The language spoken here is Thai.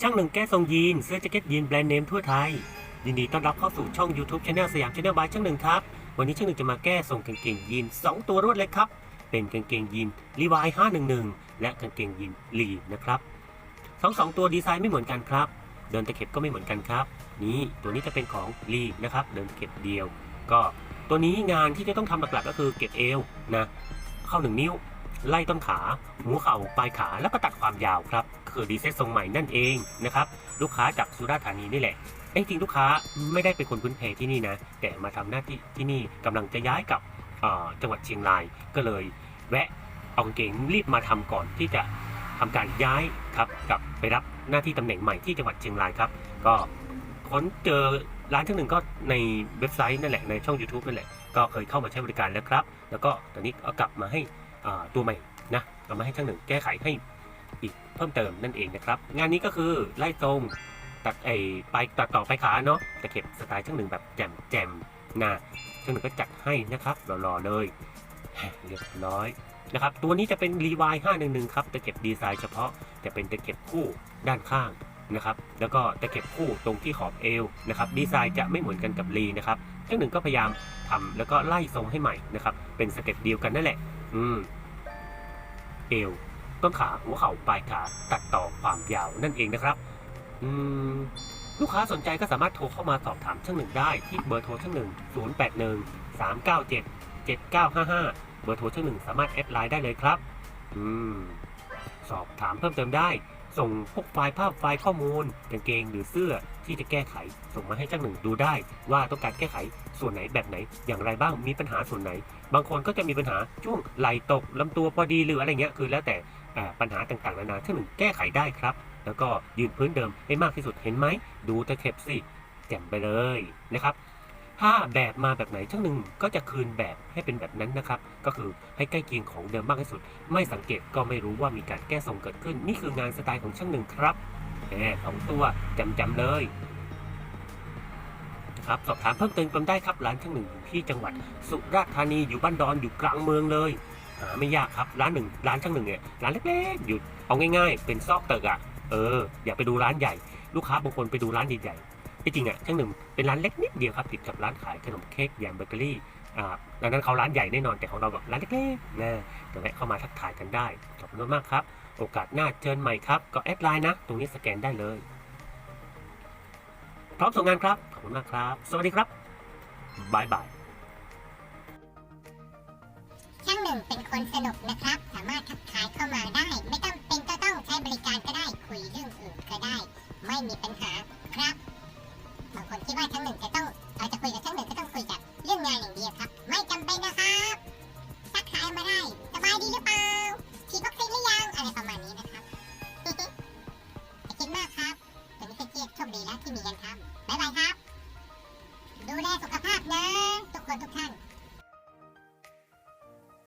ช่างหนึ่งแก้ทรงยีนเสื้อแจ็คเก็ตยีนแบรนด์เนมทั่วไทย ยินดีต้อนรับเข้าสู่ช่อง YouTube Channel สยามชาแนลบายช่างหนึ่งครับ วันนี้ช่างหนึ่งจะมาแก้ทรงกางเกงยีน 2 ตัวรวดเลยครับ เป็นกางเกงยีนลีวาย511 และกางเกงยีนลีนะครับทั้งสองตัวดีไซน์ไม่เหมือนกันครับ เดินตะเข็บก็ไม่เหมือนกันครับ นี่ตัวนี้จะเป็นของลีนะครับเดินตะเข็บเดียว ก็ตัวนี้งานที่จะต้องทำหลักๆก็คือเก็บเอวนะเข้าหนึ่งนิ้ว ไล่ต้นขา หัวเข่าปลายขาแล้วก็ตัดความยาวครับคือดีเซตทรงใหม่นั่นเองนะครับลูกค้าจากสุราษฎร์ธานีนี่แหละเอ้จริงลูกค้าไม่ได้เป็นคนพื้นเพที่นี่นะ แต่มาทำหน้าที่ที่นี่กำลังจะย้ายกลับจังหวัดเชียงรายก็เลย แวะเอาเก่งรีบมาทำก่อนที่จะทำการย้ายครับกับไปรับหน้าที่ตำแหน่งใหม่ที่จังหวัดเชียงรายครับ ก็ค้นเจอร้านที่หนึ่งก็ในเว็บไซต์นั่นแหละในช่อง YouTube นั่นแหละก็เคยเข้ามาใช้บริการแล้วครับ แล้วก็ตอนนี้เอากลับมาให้ ตัวใหม่นะเอามาให้ช่างหนึ่งแก้ไขให้อีกเพิ่มเติมนั่นเองนะครับ งานนี้ก็คือไล่ตรงตัดไอไปตัดต่อไปขาเนาะตะเข็บสไตล์ช่างหนึ่งแบบแจ่มแจ่มนะช่างหนึ่งก็จัดให้นะครับหล่อๆเลยเรียบร้อยนะครับตัวนี้จะเป็น Levi 511 ครับตะเข็บดีไซน์เฉพาะจะเป็นตะเข็บคู่ด้านข้างนะครับ แล้วก็ตะเข็บคู่ตรงที่ขอบเอวนะครับดีไซน์จะไม่เหมือนกันกับลีนะครับช่างหนึ่งก็พยายามทำแล้วก็ไล่ทรงให้ใหม่นะครับเป็นสเต็ปเดียวกันนั่นแหละ อืม เอว ต้นขาหัวเข่าปลายขาตัดต่อความยาวนั่นเองนะครับ อืมลูกค้าสนใจก็สามารถโทรเข้ามาสอบถามช่างหนึ่งได้ที่เบอร์โทรช่างหนึ่ง0 8 1 3 9 7 7 9 5 5 เบอร์โทรช่างหนึ่งสามารถแอดไลน์ได้เลยครับ อืม สอบถามเพิ่มเติมได้ ส่งพวกไฟล์ภาพไฟล์ข้อมูลกางเกงหรือเสื้อที่จะแก้ไข ส่งมาให้ช่าหนึ่งดูได้ว่าต้องการแก้ไขส่วนไหนแบบไหน อย่างไรบ้างมีปัญหาส่วนไหน บางคนก็จะมีปัญหาช่วงไหลตกลำตัวพอดีหรืออะไรเงี้ยคือแล้วแต่ปัญหาต่างๆนานาช่าหนึ่งแก้ไขได้ครับ แล้วก็ยืนพื้นเดิมให้มากที่สุดเห็นไหมดูตะเข็บสิแจ่มไปเลยนะครับ ถ้าแบบมาแบบไหนช่างหนึ่งก็จะคืนแบบให้เป็นแบบนั้นนะครับ ก็คือให้ใกล้เคียงของเดิมมากที่สุด ไม่สังเกตก็ไม่รู้ว่ามีการแก้ทรงเกิดขึ้น นี่คืองานสไตล์ของช่างหนึ่งครับแหมสองตัวจำจำเลยนะครับสอบถามเพิ่มเติมกันได้ครับร้านช่างหนึ่งที่จังหวัด สุราษฎร์ธานีอยู่บ้านดอนอยู่กลางเมืองเลยหาไม่ยากครับร้านหนึ่งร้านช่างหนึ่งเนี่ยร้านเล็กๆอยู่เอาง่าย ๆ เป็นซอกตึกอะเอออย่าไปดูร้านใหญ่ ลูกค้าบางคนไปดูร้านใหญ่ ที่จริงอะช่างหนึ่งเป็นร้านเล็กนิดเดียวครับติดกับร้านขายขนมเค้กแยมเบเกอรี่อ่าดังนั้นเขาร้านใหญ่แน่นอนแต่ของเราแบบร้านเล็กๆนะก็แวะเข้ามาทักทายกันได้ขอบคุณมากครับ โอกาสหน้าเชิญใหม่ครับ ก็แอดไลน์นะ ตรงนี้สแกนได้เลยพร้อมส่งงานครับ ขอบคุณมากครับ สวัสดีครับบายบายช่างหนึ่งเป็นคนสนุกนะครับ สามารถทักทายเข้ามาได้ ไม่ต้องเป็นก็ต้องใช้บริการก็ได้คุยเรื่องอื่นก็ได้ ไม่มีปัญหาครับ คิดว่าช่างหนึ่งจะต้องเราจะคุยกับช่างหนึ่งก็ต้องคุยกับเรื่องงานอย่างเดียวครับ ไม่จำเป็นนะครับทักทายมาได้สบายดีหรือเปล่าฉีดวัคซีนหรือยังอะไรประมาณนี้นะครับอย่าคิดมากครับแต่ไม่ใช่เครียดโชคดีแล้วที่มีกันทำบ๊ายบายครับ ดูแลสุขภาพนะ ทุกคนทุกท่าน